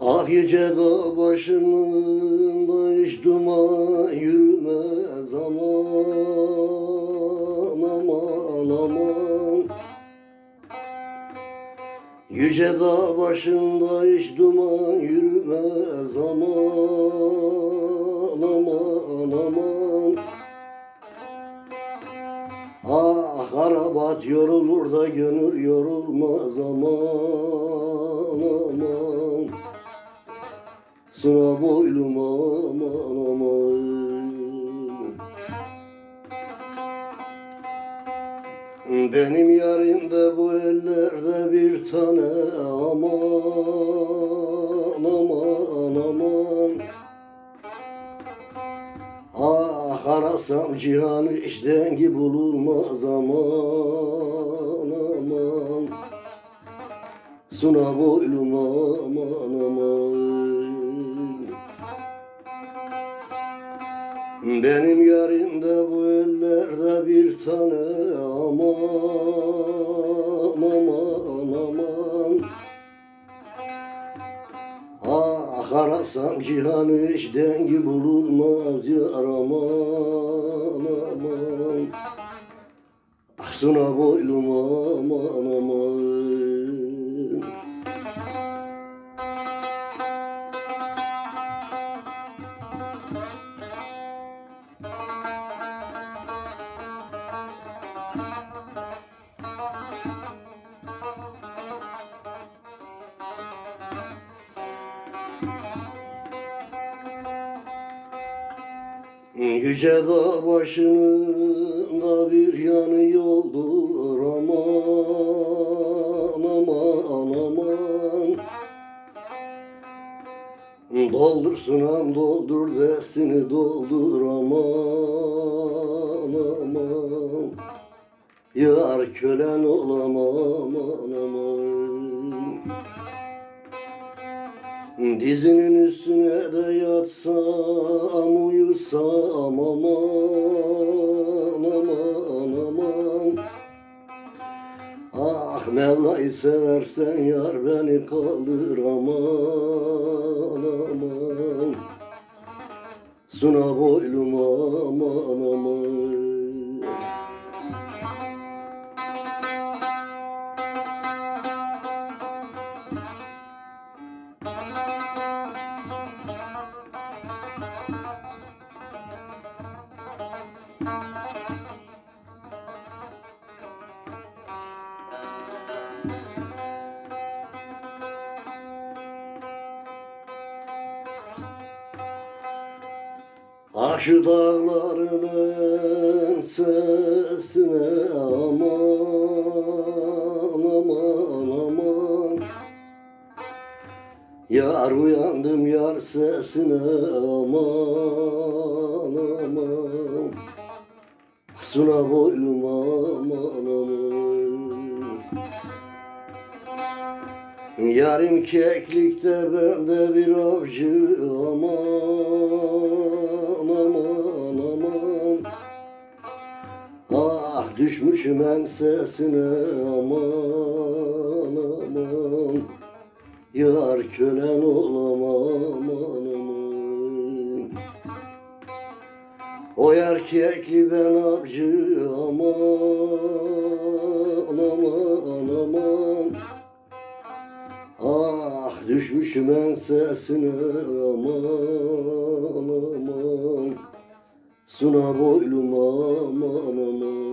Ah yüce dağ başında hiç duman yürümez aman aman. Aman Yüce dağ başında hiç duman yürümez aman aman aman. Ah Arabat yorulur da gönül yorulmaz aman Suna boylum aman aman. Benim yarim de bu ellerde bir tane aman aman aman. Ah arasam cihanı hiç dengi bulunmaz aman aman. Suna boylum aman aman Benim yarimde bu ellerde bir tane aman aman aman. Ah arasam cihanı hiç dengi bulunmaz yar aman aman. Ah suna boylum aman aman Yüce dağ başında bir yanı yoldur. Aman aman aman. Doldursun am doldur destini doldur. Aman aman. Yar kölen olamam aman aman Dizinin üstüne de yatsam uyusam aman aman aman Ah Mevla'yı seversen yar beni kaldır aman aman. Suna boylum aman aman Ah şu dağların sesine aman aman aman. Yar uyandım yar sesine aman aman. Suna boylum aman aman. Yarim keklikte ben de bir avcı aman düşmüşüm ensesine aman aman. Yar kölen olamam aman aman. O erkekli ben avcı aman aman aman. Ah düşmüşüm ensesine aman aman. Suna boylum aman aman